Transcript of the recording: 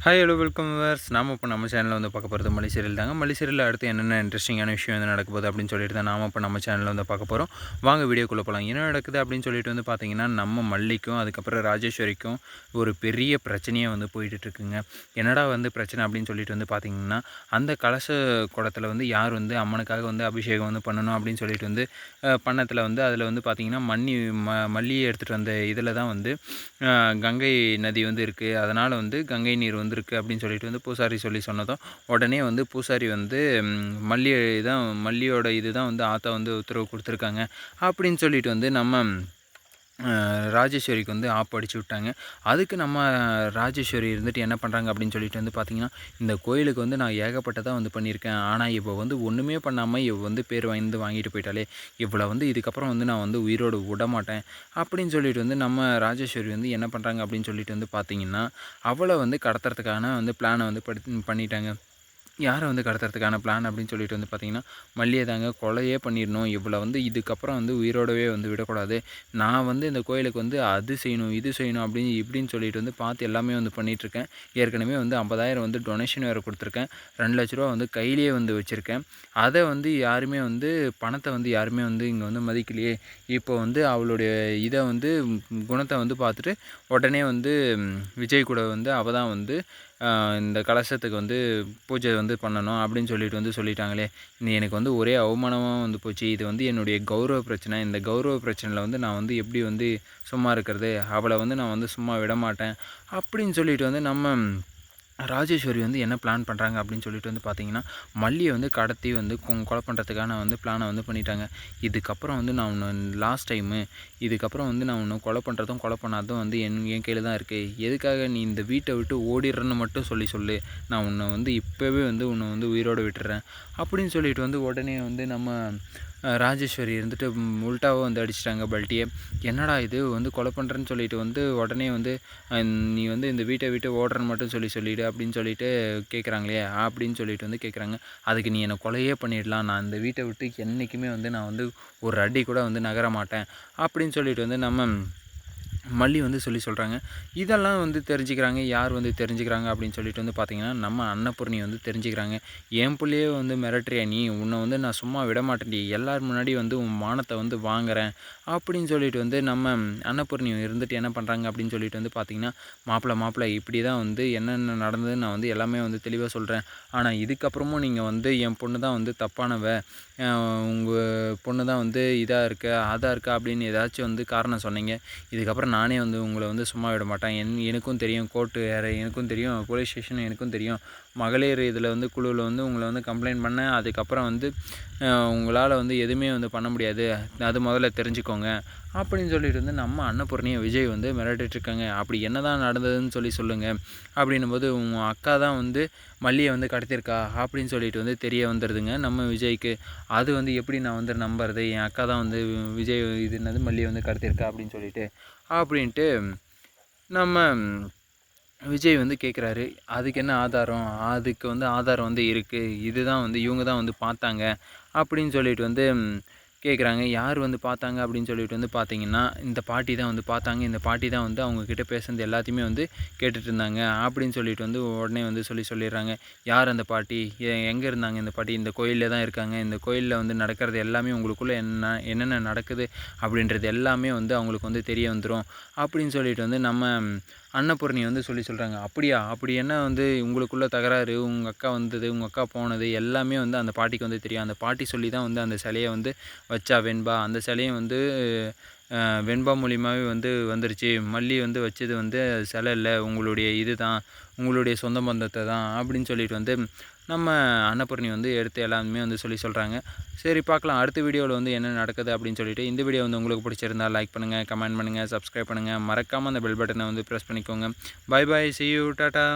Hi hello welcome verse நாம் இப்போ நம்ம சேனலில் வந்து பார்க்க போகிறது மலிசீரியல் தாங்க. மல்லி அடுத்து என்னென்ன இன்ட்ரெஸ்டிங்கான விஷயம் வந்து நடக்க போகுது அப்படின்னு சொல்லிட்டு தான் நாம் இப்போ நம்ம சேனலில் வந்து பார்க்க போகிறோம் வாங்க வீடியோக்குள்ளே போகலாம் என்ன நடக்குது அப்படின்னு சொல்லிட்டு வந்து பார்த்தீங்கன்னா நம்ம மல்லிக்கும் அதுக்கப்புறம் ராஜேஸ்வரிக்கும் ஒரு பெரிய பிரச்சனையே வந்து போயிட்டுருக்குங்க என்னடா வந்து பிரச்சனை அப்படின்னு சொல்லிட்டு வந்து பார்த்தீங்கன்னா அந்த கலச குடத்தில் வந்து யார் வந்து அம்மனுக்காக வந்து அபிஷேகம் வந்து பண்ணணும் அப்படின்னு சொல்லிட்டு வந்து பண்ணத்தில் வந்து அதில் வந்து பார்த்திங்கன்னா மண்ணி ம மல்லியை எடுத்துகிட்டு வந்த இதில் தான் வந்து கங்கை நதி வந்து இருக்குது அதனால் வந்து கங்கை நீர் வந்து வந்திருக்கு அப்படின்னு சொல்லிட்டு வந்து பூசாரி சொல்லி சொன்னதும் உடனே வந்து பூசாரி வந்து மல்லி தான் மல்லியோட இது தான் வந்து ஆத்தா வந்து உத்தரவு கொடுத்துருக்காங்க அப்படின்னு சொல்லிட்டு வந்து நம்ம ராஜேஸ்வரிக்கு வந்து ஆப் அடிச்சு விட்டாங்க. அதுக்கு நம்ம ராஜேஸ்வரி இருந்துட்டு என்ன பண்ணுறாங்க அப்படின்னு சொல்லிட்டு வந்து பார்த்திங்கன்னா இந்த கோயிலுக்கு வந்து நான் ஏகப்பட்டதாக வந்து பண்ணியிருக்கேன். ஆனால் இப்போ வந்து ஒன்றுமே பண்ணாமல் இவ வந்து பேர் வந்து வாங்கிட்டு போயிட்டாலே இவ்வளோ வந்து இதுக்கப்புறம் வந்து நான் வந்து உயிரோடு விட மாட்டேன். அப்படின்னு சொல்லிட்டு வந்து நம்ம ராஜேஸ்வரி வந்து என்ன பண்ணுறாங்க அப்படின்னு சொல்லிட்டு வந்து பார்த்திங்கன்னா அவளை வந்து கடத்துறதுக்கான வந்து பிளானை வந்து படி பண்ணிட்டாங்க. யாரை வந்து கடத்துறதுக்கான பிளான் அப்படின்னு சொல்லிட்டு வந்து பார்த்திங்கன்னா மல்லியை தாங்க கொலையே பண்ணிடணும். இவ்வளோ வந்து இதுக்கப்புறம் வந்து உயிரோடவே வந்து விடக்கூடாது. நான் வந்து இந்த கோயிலுக்கு வந்து அது செய்யணும் இது செய்யணும் அப்படின்னு இப்படின்னு சொல்லிட்டு வந்து பார்த்து எல்லாமே வந்து பண்ணிகிட்ருக்கேன் ஏற்கனவே வந்து ஐம்பதாயிரம் வந்து டொனேஷன் வேறு கொடுத்துருக்கேன். ரெண்டு லட்ச ரூபா வந்து கையிலேயே வந்து வச்சுருக்கேன். அதை வந்து யாருமே வந்து பணத்தை வந்து யாருமே வந்து இங்கே வந்து மதிக்கலையே. இப்போ வந்து அவளுடைய இதை வந்து குணத்தை வந்து பார்த்துட்டு உடனே வந்து விஜய் கூட வந்து அவள் தான் வந்து இந்த கலசத்துக்கு வந்து பூஜை வந்து பண்ணணும் அப்படின்னு சொல்லிட்டு வந்து சொல்லிட்டாங்களே. நீ எனக்கு வந்து ஒரே அவமானமாக வந்து போச்சு. இது வந்து என்னுடைய கௌரவ பிரச்சனை. இந்த கௌரவ பிரச்சனையில் வந்து நான் வந்து எப்படி வந்து சும்மா இருக்கிறது? அவளை வந்து நான் வந்து சும்மா விட மாட்டேன் அப்படின்னு சொல்லிட்டு வந்து நம்ம ராஜேஸ்வரி வந்து என்ன பிளான் பண்ணுறாங்க அப்படின்னு சொல்லிட்டு வந்து பார்த்தீங்கன்னா மல்லியை வந்து கடத்தி வந்து கொலை பண்ணுறதுக்கான வந்து பிளானை வந்து பண்ணிட்டாங்க. இதுக்கப்புறம் வந்து நான் ஒன்று லாஸ்ட் டைமு இதுக்கப்புறம் வந்து நான் ஒன்று கொலை பண்ணுறதும் கொலை பண்ணாதும் வந்து என் என் கையில் தான் இருக்குது எதுக்காக நீ இந்த வீட்டை விட்டு ஓடிடுறன்னு மட்டும் சொல்லி சொல்லு. நான் உன்னை வந்து இப்போவே வந்து உன்னை வந்து உயிரோடு விட்டுறேன். அப்படின்னு சொல்லிட்டு வந்து உடனே வந்து நம்ம ராஜேஸ்வரி இருந்துட்டு உல்ட்டாவாக வந்து அடிச்சிட்டாங்க பல்ட்டியை. என்னடா இது? வந்து கொலை பண்ணுறேன்னு சொல்லிட்டு வந்து உடனே வந்து நீ வந்து இந்த வீட்டை விட்டு ஓடுறேன்னு மட்டும் சொல்லி சொல்லிவிடு அப்படின்னு சொல்லிட்டு கேட்குறாங்களே அப்படின்னு சொல்லிட்டு வந்து கேட்குறாங்க அதுக்கு நீ என்னை கொலையே பண்ணிடலாம். நான் இந்த வீட்டை விட்டு என்றைக்குமே வந்து நான் வந்து ஒரு அடி கூட வந்து நகர மாட்டேன் அப்படின்னு சொல்லிட்டு வந்து நம்ம மல்லி வந்து சொல்லி சொல்கிறாங்க இதெல்லாம் வந்து தெரிஞ்சுக்கிறாங்க. யார் வந்து தெரிஞ்சுக்கிறாங்க அப்படின்னு சொல்லிட்டு வந்து பார்த்திங்கன்னா நம்ம அன்னபூர்ணி வந்து தெரிஞ்சுக்கிறாங்க. என் பிள்ளையே வந்து மிரட்டுறியா நீ? உன்னை வந்து நான் சும்மா விட மாட்டேன் எல்லார் முன்னாடி வந்து உன் மானத்தை வந்து வாங்குறேன். அப்படின்னு சொல்லிட்டு வந்து நம்ம அன்னபூர்ணி இருந்துட்டு என்ன பண்ணுறாங்க அப்படின்னு சொல்லிட்டு வந்து பார்த்திங்கன்னா மாப்பிள்ளை மாப்பிள்ளை இப்படி தான் வந்து என்னென்ன நடந்ததுன்னு நான் வந்து எல்லாமே வந்து தெளிவாக சொல்கிறேன் ஆனால் இதுக்கப்புறமும் நீங்கள் வந்து என் பொண்ணு தான் வந்து தப்பானவ உங்கள் பொண்ணு தான் வந்து இதாக இருக்கா அதாக இருக்கா அப்படின்னு ஏதாச்சும் வந்து காரணம் சொன்னீங்க. இதுக்கப்புறம் நான் நானே வந்து உங்களை வந்து சும்மா விட மாட்டேன். என் எனக்கும் தெரியும் கோர்ட்டு வேறு எனக்கும் தெரியும் போலீஸ் ஸ்டேஷன் எனக்கும் தெரியும். மகளிர் இதில் வந்து குழுவில் வந்து உங்களை வந்து கம்ப்ளைண்ட் பண்ண அதுக்கப்புறம் வந்து உங்களால் வந்து எதுவுமே வந்து பண்ண முடியாது. அது முதல்ல தெரிஞ்சுக்கோங்க. அப்படின்னு சொல்லிட்டு வந்து நம்ம அன்னபூர்ணியை விஜய் வந்து மிரட்டிட்டுருக்காங்க அப்படி என்ன தான் நடந்ததுன்னு சொல்லி சொல்லுங்கள் அப்படின்னும் போது உங்கள் அக்கா தான் வந்து மல்லியை வந்து கடத்திருக்கா அப்படின்னு சொல்லிட்டு வந்து தெரிய வந்துடுதுங்க நம்ம விஜய்க்கு. அது வந்து எப்படி நான் வந்து நம்புறது? என் அக்கா தான் வந்து விஜய் இது என்னது மல்லியை வந்து கடத்திருக்கா அப்படின்னு சொல்லிட்டு. அப்படின்ட்டு நம்ம விஜய் வந்து கேட்குறாரு அதுக்கு என்ன ஆதாரம்? அதுக்கு வந்து ஆதாரம் வந்து இருக்குது இதுதான் வந்து இவங்க தான் வந்து பார்த்தாங்க. அப்படின்னு சொல்லிட்டு வந்து கேட்குறாங்க யார் வந்து பார்த்தாங்க? அப்படின்னு சொல்லிட்டு வந்து பார்த்தீங்கன்னா இந்த பாட்டி தான் வந்து பார்த்தாங்க. இந்த பாட்டி தான் வந்து அவங்கக்கிட்ட பேசுனது எல்லாத்தையுமே வந்து கேட்டுட்டு இருந்தாங்க. அப்படின்னு சொல்லிட்டு வந்து உடனே வந்து சொல்லி சொல்லிடுறாங்க. யார் அந்த பாட்டி? எங்கே இருந்தாங்க இந்த பாட்டி? இந்த கோயிலில் தான் இருக்காங்க. இந்த கோயிலில் வந்து நடக்கிறது எல்லாமே உங்களுக்குள்ளே என்ன என்னென்ன நடக்குது? அப்படின்றது எல்லாமே வந்து அவங்களுக்கு வந்து தெரிய வந்துடும் அப்படின்னு சொல்லிட்டு வந்து நம்ம அன்னபூர்ணி வந்து சொல்லி சொல்கிறாங்க அப்படியா? அப்படி என்ன வந்து உங்களுக்குள்ளே தகராறு? உங்கள் அக்கா வந்தது உங்கள் அக்கா போனது எல்லாமே வந்து அந்த பாட்டிக்கு வந்து தெரியும். அந்த பாட்டி சொல்லி தான் வந்து அந்த சிலையை வந்து வச்சா வெண்பா. அந்த சிலையை வந்து வெண்பா மூலியமாகவே வந்து வந்துருச்சு. மல்லி வந்து வச்சது வந்து சிலை இல்லை. உங்களுடைய இது தான். உங்களுடைய சொந்த பந்தத்தை தான் அப்படின்னு சொல்லிட்டு வந்து நம்ம அன்னபூர்ணி வந்து எடுத்து எல்லாருமே வந்து சொல்லி சொல்கிறாங்க சரி பார்க்கலாம். அடுத்த வீடியோவில் வந்து என்ன நடக்குது அப்படின்னு சொல்லிட்டு இந்த வீடியோ வந்து உங்களுக்கு பிடிச்சிருந்தால் லைக் பண்ணுங்கள் கமெண்ட் பண்ணுங்கள் சப்ஸ்கிரைப் பண்ணுங்கள் மறக்காமல் அந்த பெல் பட்டனை வந்து ப்ரெஸ் பண்ணிக்கோங்க. Bye bye see you tata